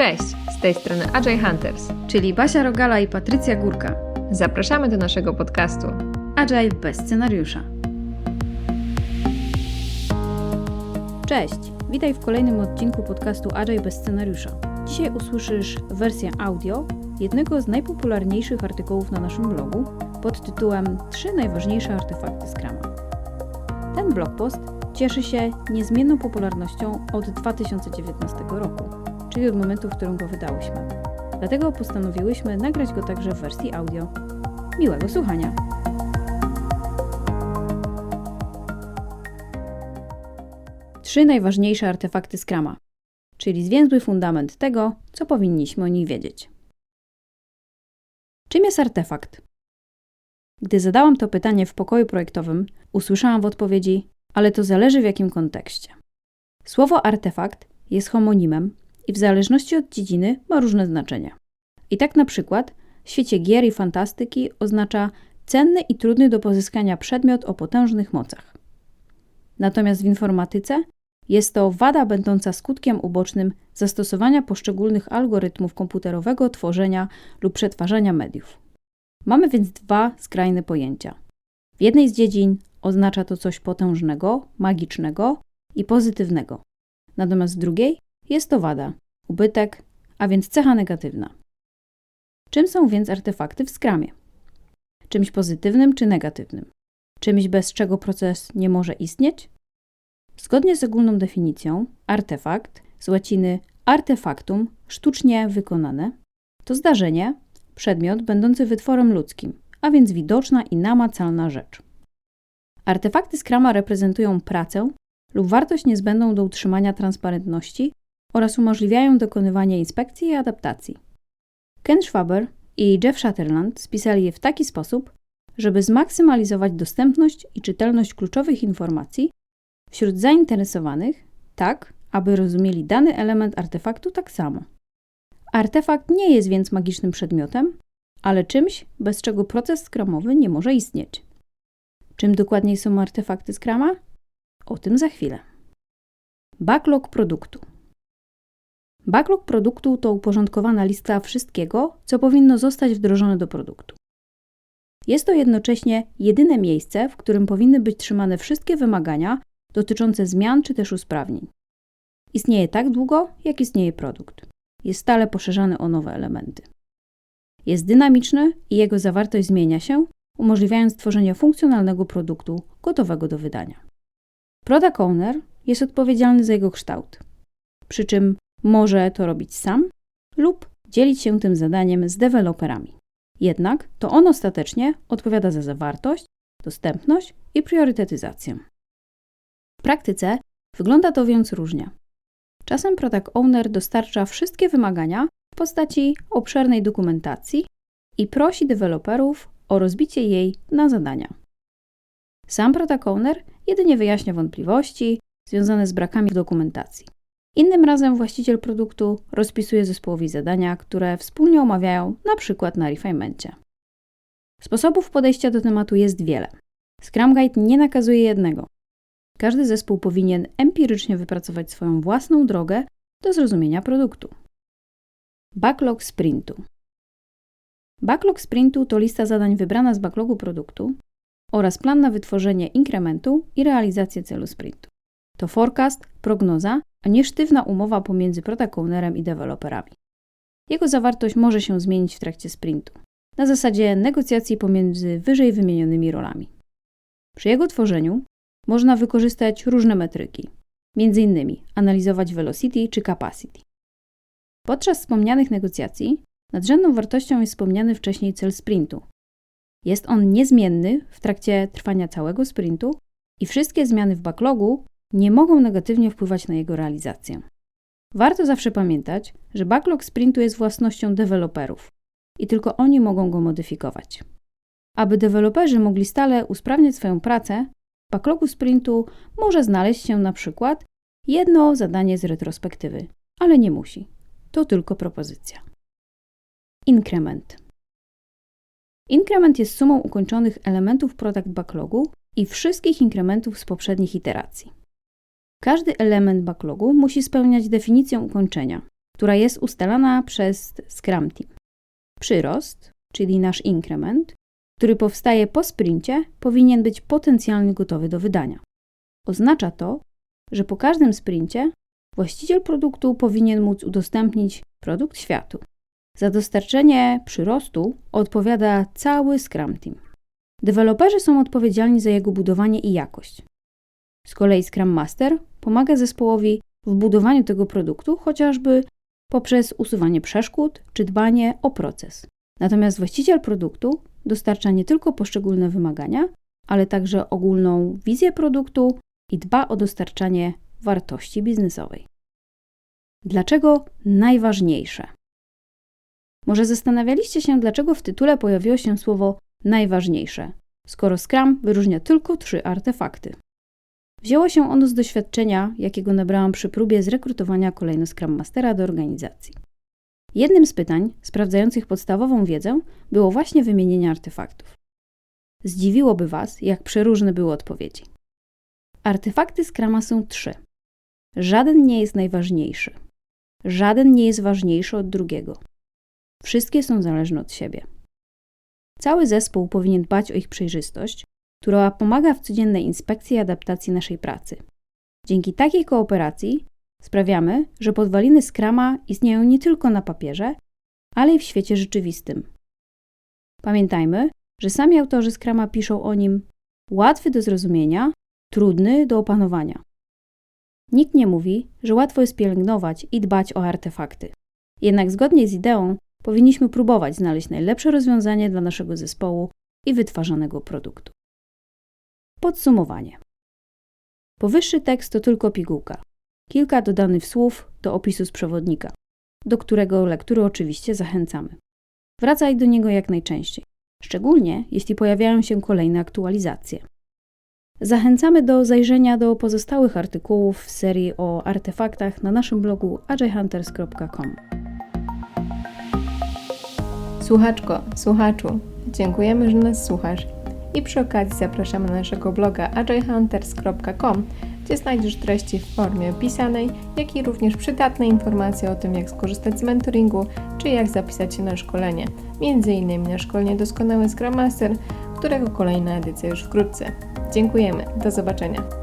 Cześć, z tej strony Agile Hunters. czyli Basia Rogala i Patrycja Górka. Zapraszamy do naszego podcastu. Agile bez scenariusza. Cześć, witaj w kolejnym odcinku podcastu Agile bez scenariusza. Dzisiaj usłyszysz wersję audio jednego z najpopularniejszych artykułów na naszym blogu pod tytułem Trzy najważniejsze artefakty Scrama. Ten blogpost cieszy się niezmienną popularnością od 2019 roku, czyli od momentu, w którym go wydałyśmy. Dlatego postanowiłyśmy nagrać go także w wersji audio. Miłego słuchania! Trzy najważniejsze artefakty Scrama, czyli zwięzły fundament tego, co powinniśmy o nich wiedzieć. Czym jest artefakt? Gdy zadałam to pytanie w pokoju projektowym, usłyszałam w odpowiedzi: Ale to zależy w jakim kontekście. Słowo artefakt jest homonimem i w zależności od dziedziny ma różne znaczenia. I tak na przykład w świecie gier i fantastyki oznacza cenny i trudny do pozyskania przedmiot o potężnych mocach. Natomiast w informatyce jest to wada będąca skutkiem ubocznym zastosowania poszczególnych algorytmów komputerowego tworzenia lub przetwarzania mediów. Mamy więc dwa skrajne pojęcia. W jednej z dziedzin oznacza to coś potężnego, magicznego i pozytywnego. Natomiast w drugiej jest to wada, ubytek, a więc cecha negatywna. Czym są więc artefakty w skramie? Czymś pozytywnym czy negatywnym? Czymś bez czego proces nie może istnieć? Zgodnie z ogólną definicją, artefakt z łaciny artefactum, sztucznie wykonane, to zdarzenie, przedmiot będący wytworem ludzkim, a więc widoczna i namacalna rzecz. Artefakty Scrama reprezentują pracę lub wartość niezbędną do utrzymania transparentności oraz umożliwiają dokonywanie inspekcji i adaptacji. Ken Schwaber i Jeff Shatterland spisali je w taki sposób, żeby zmaksymalizować dostępność i czytelność kluczowych informacji wśród zainteresowanych, tak aby rozumieli dany element artefaktu tak samo. Artefakt nie jest więc magicznym przedmiotem, ale czymś, bez czego proces skramowy nie może istnieć. Czym dokładniej są artefakty skrama? O tym za chwilę. Backlog produktu. Backlog produktu to uporządkowana lista wszystkiego, co powinno zostać wdrożone do produktu. Jest to jednocześnie jedyne miejsce, w którym powinny być trzymane wszystkie wymagania dotyczące zmian czy też usprawnień. Istnieje tak długo, jak istnieje produkt. Jest stale poszerzany o nowe elementy. Jest dynamiczny i jego zawartość zmienia się, umożliwiając tworzenie funkcjonalnego produktu gotowego do wydania. Product Owner jest odpowiedzialny za jego kształt, przy czym może to robić sam lub dzielić się tym zadaniem z deweloperami. Jednak to on ostatecznie odpowiada za zawartość, dostępność i priorytetyzację. W praktyce wygląda to więc różnie. Czasem Product Owner dostarcza wszystkie wymagania w postaci obszernej dokumentacji i prosi deweloperów o rozbicie jej na zadania. Sam Product Owner jedynie wyjaśnia wątpliwości związane z brakami w dokumentacji. Innym razem właściciel produktu rozpisuje zespołowi zadania, które wspólnie omawiają, na przykład na refinemencie. Sposobów podejścia do tematu jest wiele. Scrum Guide nie nakazuje jednego. Każdy zespół powinien empirycznie wypracować swoją własną drogę do zrozumienia produktu. Backlog sprintu. Backlog sprintu to lista zadań wybrana z backlogu produktu oraz plan na wytworzenie inkrementu i realizację celu sprintu. To forecast, prognoza, a nie sztywna umowa pomiędzy product ownerem i deweloperami. Jego zawartość może się zmienić w trakcie sprintu, na zasadzie negocjacji pomiędzy wyżej wymienionymi rolami. Przy jego tworzeniu można wykorzystać różne metryki, m.in. analizować velocity czy capacity. Podczas wspomnianych negocjacji nadrzędną wartością jest wspomniany wcześniej cel sprintu. Jest on niezmienny w trakcie trwania całego sprintu i wszystkie zmiany w backlogu nie mogą negatywnie wpływać na jego realizację. Warto zawsze pamiętać, że backlog sprintu jest własnością deweloperów i tylko oni mogą go modyfikować. Aby deweloperzy mogli stale usprawniać swoją pracę, w backlogu sprintu może znaleźć się na przykład jedno zadanie z retrospektywy, ale nie musi. To tylko propozycja. Inkrement. Inkrement jest sumą ukończonych elementów product backlogu i wszystkich inkrementów z poprzednich iteracji. Każdy element backlogu musi spełniać definicję ukończenia, która jest ustalana przez Scrum Team. Przyrost, czyli nasz inkrement, który powstaje po sprincie, powinien być potencjalnie gotowy do wydania. Oznacza to, że po każdym sprincie właściciel produktu powinien móc udostępnić produkt światu. Za dostarczenie przyrostu odpowiada cały Scrum Team. Deweloperzy są odpowiedzialni za jego budowanie i jakość. Z kolei Scrum Master pomaga zespołowi w budowaniu tego produktu, chociażby poprzez usuwanie przeszkód czy dbanie o proces. Natomiast właściciel produktu dostarcza nie tylko poszczególne wymagania, ale także ogólną wizję produktu i dba o dostarczanie wartości biznesowej. Dlaczego najważniejsze? Może zastanawialiście się, dlaczego w tytule pojawiło się słowo najważniejsze, skoro Scrum wyróżnia tylko trzy artefakty. Wzięło się ono z doświadczenia, jakiego nabrałam przy próbie zrekrutowania kolejno Scrum Mastera do organizacji. Jednym z pytań sprawdzających podstawową wiedzę było właśnie wymienienie artefaktów. Zdziwiłoby Was, jak przeróżne były odpowiedzi. Artefakty Scrama są trzy. Żaden nie jest najważniejszy. Żaden nie jest ważniejszy od drugiego. Wszystkie są zależne od siebie. Cały zespół powinien dbać o ich przejrzystość, która pomaga w codziennej inspekcji i adaptacji naszej pracy. Dzięki takiej kooperacji sprawiamy, że podwaliny Scrama istnieją nie tylko na papierze, ale i w świecie rzeczywistym. Pamiętajmy, że sami autorzy Scrama piszą o nim łatwy do zrozumienia, trudny do opanowania. Nikt nie mówi, że łatwo jest pielęgnować i dbać o artefakty. Jednak zgodnie z ideą powinniśmy próbować znaleźć najlepsze rozwiązanie dla naszego zespołu i wytwarzanego produktu. Podsumowanie. Powyższy tekst to tylko pigułka. Kilka dodanych słów do opisu z przewodnika, do którego lektury oczywiście zachęcamy. Wracaj do niego jak najczęściej, szczególnie jeśli pojawiają się kolejne aktualizacje. Zachęcamy do zajrzenia do pozostałych artykułów w serii o artefaktach na naszym blogu agilehunters.com. Słuchaczko, słuchaczu, dziękujemy, że nas słuchasz. I przy okazji zapraszamy na naszego bloga agilehunters.com, gdzie znajdziesz treści w formie pisanej, jak i również przydatne informacje o tym, jak skorzystać z mentoringu, czy jak zapisać się na szkolenie. Innymi na szkolenie Doskonały Scrum Master, którego kolejna edycja już wkrótce. Dziękujemy, do zobaczenia.